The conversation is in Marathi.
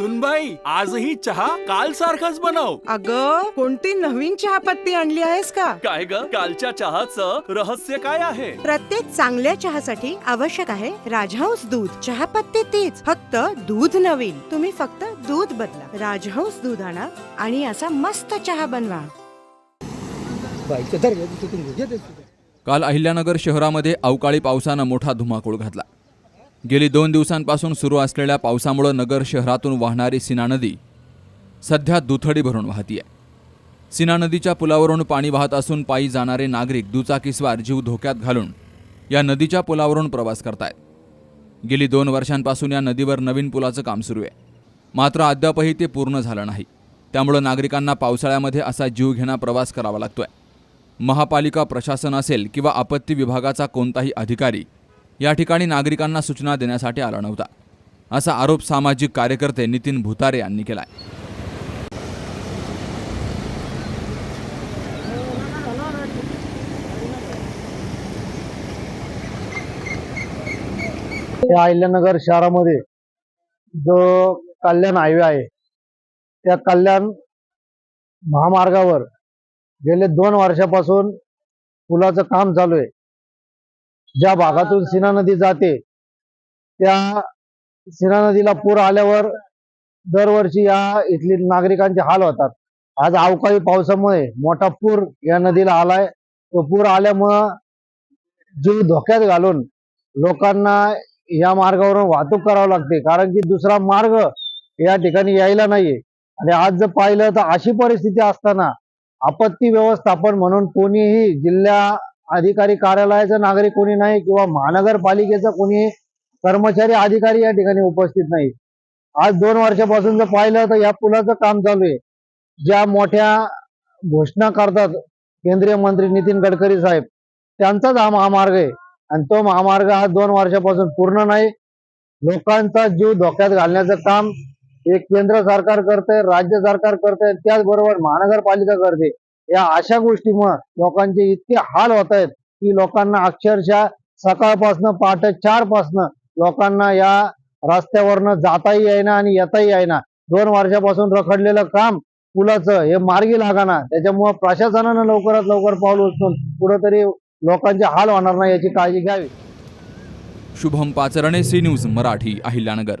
सुनबाई आजही चहा काल सारखाच बनव. अग कोणती नवीन चहापत्ती आणली आहेस का? काय ग कालच्या चहाचं रहस्य काय आहे? प्रत्येक चांगल्या चहासाठी आवश्यक आहे राजहंस दूध. चहापत्ती तीच फक्त दूध नवीन. तुम्ही फक्त दूध बदला. राजहंस दूध आणा आणि असा मस्त चहा बनवा. काल अहिल्यानगर शहरामध्ये अवकाळी पावसानं मोठा धुमाकूळ घातला. गेली दोन दिवसांपासून सुरू असलेल्या पावसामुळं नगर शहरातून वाहणारी सीना नदी सध्या दुथडी भरून वाहतीये. सीना नदीच्या पुलावरून पाणी वाहत असून पायी जाणारे नागरिक दुचाकीस्वार जीव धोक्यात घालून या नदीच्या पुलावरून प्रवास करतायत. गेली दोन वर्षांपासून या नदीवर नवीन पुलाचं काम सुरू आहे. मात्र अद्यापही ते पूर्ण झालं नाही. त्यामुळं नागरिकांना पावसाळ्यामध्ये असा जीवघेणा प्रवास करावा लागतोय. महापालिका प्रशासन असेल किंवा आपत्ती विभागाचा कोणताही अधिकारी या ठिकाणी नागरिकांना सूचना देण्यासाठी आला नव्हता. असा आरोप सामाजिक कार्यकर्ते नितीन भुतारे यांनी केलाय. या अहिल्यानगर शहरामध्ये जो कल्याण हायवे आहे त्या कल्याण महामार्गावर गेले दोन वर्षापासून पुलाचं काम चालू आहे. ज्या भागातून सीना नदी जाते त्या सीना नदीला पूर आल्यावर दरवर्षी या इथली नागरिकांचे हाल होतात. आज अवकाळी पावसामुळे मोठा पूर या नदीला आलाय. तो पूर आल्यामुळं जीव धोक्यात घालून लोकांना या मार्गावरून वाहतूक करावं लागते. कारण की दुसरा मार्ग या ठिकाणी यायला नाहीये. आणि आज जर पाहिलं तर अशी परिस्थिती असताना आपत्ती व्यवस्थापन म्हणून कोणीही जिल्हा अधिकारी कार्यालयाचा नागरिक कोणी नाही किंवा महानगरपालिकेचा कोणी कर्मचारी अधिकारी या ठिकाणी उपस्थित नाही. आज दोन वर्षापासून जर पाहिलं तर या पुलाचं काम चालू आहे. ज्या मोठ्या घोषणा करतात केंद्रीय मंत्री नितीन गडकरी साहेब त्यांचाच हा महामार्ग आहे. आणि तो महामार्ग हा दोन वर्षापासून पूर्ण नाही. लोकांचा जीव धोक्यात घालण्याचं काम हे केंद्र सरकार करते राज्य सरकार करते त्याचबरोबर महानगरपालिका करते. या अशा गोष्टीमुळे लोकांचे इतके हाल होत आहेत की लोकांना अक्षरशः सकाळपासनं पहाटे चार पासनं लोकांना या रस्त्यावरनं जाताही येईना आणि येताही येईना दोन वर्षापासून रखडलेलं काम पुलाचं हे मार्गी लागाना त्याच्यामुळे प्रशासनानं लवकरात लवकर पाऊल उचलून कुठंतरी लोकांचे हाल होणार नाही याची काळजी घ्यावी Shubham Pacharne C News Marathi Ahilyanagar